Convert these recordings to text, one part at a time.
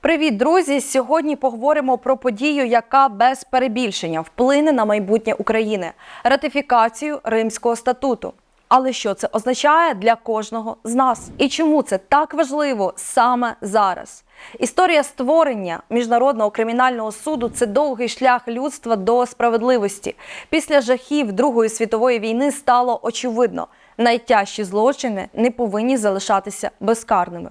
Привіт, друзі! Сьогодні поговоримо про подію, яка без перебільшення вплине на майбутнє України ратифікацію Римського статуту. Але що це означає для кожного з нас? І чому це так важливо саме зараз? Історія створення міжнародного кримінального суду це довгий шлях людства до справедливості. Після жахів Другої світової війни стало очевидно, найтяжчі злочини не повинні залишатися безкарними.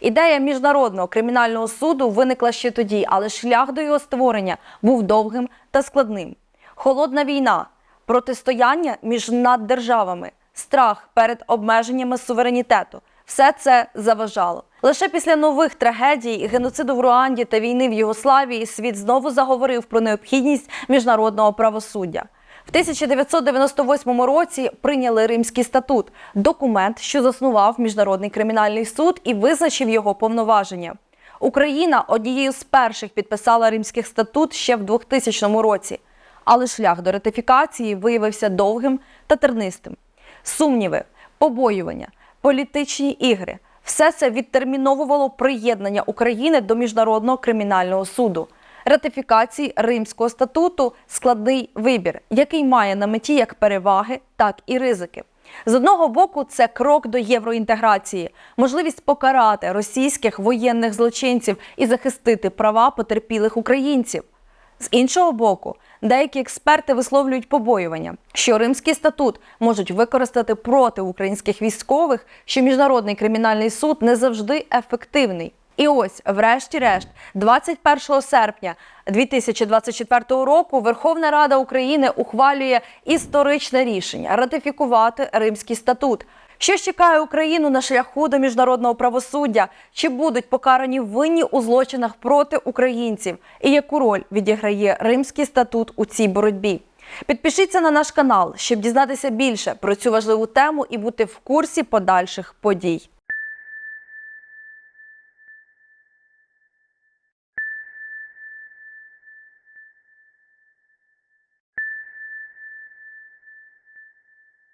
Ідея міжнародного кримінального суду виникла ще тоді, але шлях до його створення був довгим та складним. Холодна війна, протистояння між наддержавами, страх перед обмеженнями суверенітету все це заважало. Лише після нових трагедій, геноциду в Руанді та війни в Югославії світ знову заговорив про необхідність міжнародного правосуддя. В 1998 році прийняли Римський статут, документ, що заснував міжнародний кримінальний суд і визначив його повноваження. Україна однією з перших підписала Римський статут ще в 2000 році, але шлях до ратифікації виявився довгим та тернистим. Сумніви, побоювання, політичні ігри все це відтерміновувало приєднання України до міжнародного кримінального суду ратифікації Римського статуту складний вибір, який має на меті як переваги, так і ризики. З одного боку, це крок до євроінтеграції, можливість покарати російських воєнних злочинців і захистити права потерпілих українців. З іншого боку, деякі експерти висловлюють побоювання, що Римський статут можуть використати проти українських військових, що міжнародний кримінальний суд не завжди ефективний. І ось, врешті-решт, 21 серпня 2024 року Верховна Рада України ухвалює історичне рішення ратифікувати Римський статут. Що чекає Україну на шляху до міжнародного правосуддя? Чи будуть покарані винні у злочинах проти українців? І яку роль відіграє Римський статут у цій боротьбі? Підпишіться на наш канал, щоб дізнатися більше про цю важливу тему і бути в курсі подальших подій.